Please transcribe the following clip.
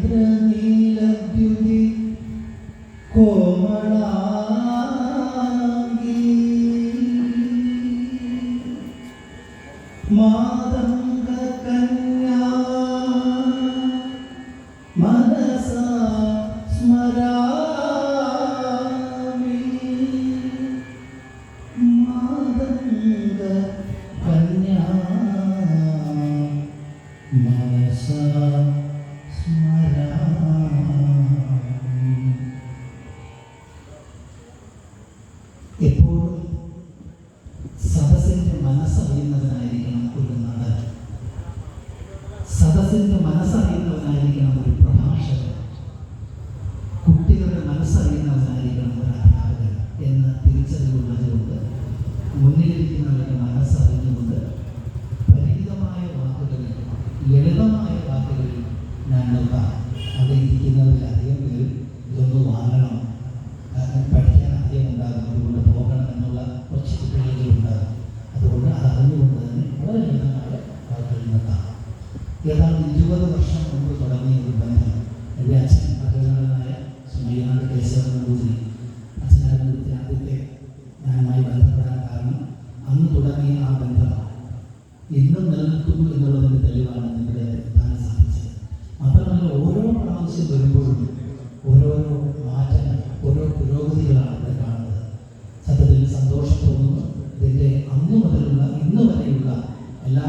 ചന്ദ്രനീലദ്യുതി കോമളാംഗി മാതംഗ കന്യാ മനസ സ്മരാമി. മാതംഗ കന്യാ എപ്പോഴും സദസ്സിന്റെ മനസ്സറിയുന്നവനായിരിക്കണം ഒരു നടൻ. സദസ്സിന്റെ മനസ്സറിയുന്നവനായിരിക്കണം ഒരു പ്രഭാഷകൻ. കുട്ടികളുടെ മനസ്സറിയുന്നവനായിരിക്കണം ഒരു അധ്യാപകൻ എന്ന തിരിച്ചറിവുള്ളതുകൊണ്ട് മുന്നിലിരിക്കുന്നവരുടെ മനസ്സറിഞ്ഞുകൊണ്ട് പരിമിതമായ വാക്കുകളിൽ ലളിതമായ വാക്കുകളിൽ ഞാൻ ഏതാണ്ട് ഇരുപത് വർഷം മുമ്പ് തുടങ്ങിയ ഒരു ബന്ധം എന്റെ അച്ഛൻ അഗ്രഹനായ സുമയ്യനാട് കേശവൻ നമ്പൂതിരി അച്ഛനാരംഭത്തിൽ ആദ്യത്തെ ഞാനുമായി ബന്ധപ്പെടാൻ കാരണം. അന്ന് തുടങ്ങിയ ആ ബന്ധമാണ്. ഇന്നും നിലനിൽക്കുന്നു എന്നുള്ളതിന്റെ തെളിവാണ് നിങ്ങളുടെ എത്താൻ സാധിച്ചത്. മാത്രമല്ല ഓരോ പ്രാവശ്യം വരുമ്പോഴും ഓരോരോ മാറ്റങ്ങൾ ഓരോ പുരോഗതികളാണ് ഇവിടെ കാണുന്നത്. സത്യത്തിൽ സന്തോഷം തോന്നുന്നു. ഇതിന്റെ അന്ന് മുതലുള്ള ഇന്ന് വരെയുള്ള എല്ലാ